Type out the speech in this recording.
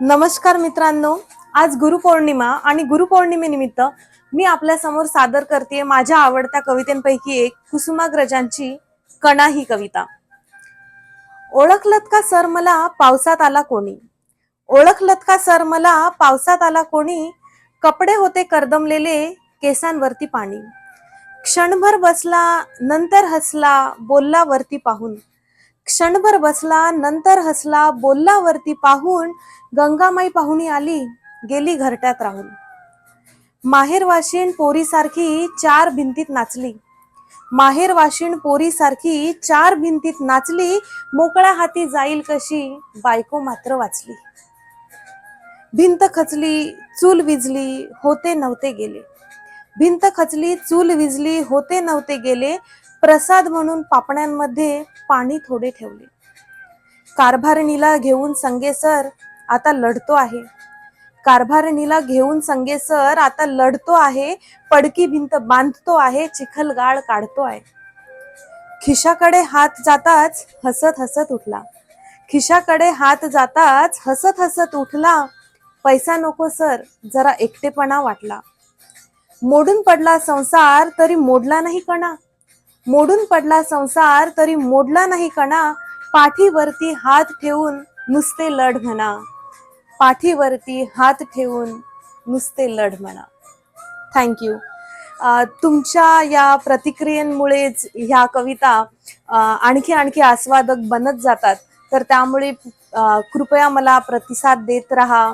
नमस्कार मित्रांनो. आज गुरुपौर्णिमा आणि गुरुपौर्णिमेनिमित्त मी आपल्यासमोर सादर करते माझ्या आवडत्या कवितेंपैकी एक कुसुमाग्रजांची कणा ही कविता. ओळखलत का सर मला पावसात आला कोणी? ओळखलत का सर मला पावसात आला कोणी? कपडे होते करदमलेले केसांवरती पाणी. क्षणभर बसला नंतर हसला बोलला वरती पाहून. क्षणभर बसला नंतर हसला बोलला वरती पाहून गंगामाई पाहुणी आली गेली घरट्यात राहून. माहेर वाशिण पोरीसारखी चार भिंतीत नाचली. माहेर वाशिण पोरीसारखी चार भिंतीत नाचली मोकळ्या हाती जाईल कशी बायको मात्र वाचली. भिंत खचली चूल विजली होते नव्हते गेले. भिंत खचली चूल विजली होते नव्हते गेले प्रसाद म्हणून पापण्यांमध्ये पाणी थोडे ठेवले. कारभारणीला घेऊन संगेसर आता लढतो आहे. कारभारणीला घेऊन संगेसर आता लढतो आहे. पडकी भिंत बांधतो आहे चिखल गाळ काढतो आहे. खिशाकडे हात जाताच हसत हसत उठला. खिशाकडे हात जाताच हसत हसत उठला. पैसा नको सर जरा एकटेपणा वाटला. मोडून पडला संसार तरी मोडला नाही कणा. मोडून पडला संसार तरी मोडला नाही कणा. पाठीवरती हात ठेवून नुसते लढ म्हणा. पाठीवरती हात ठेवून नुसते लढ म्हणा. थँक्यू तुमच्या या प्रतिक्रियांमुळेच ह्या कविता आणखी आणखी आस्वादक बनत जातात. तर त्यामुळे कृपया मला प्रतिसाद देत राहा.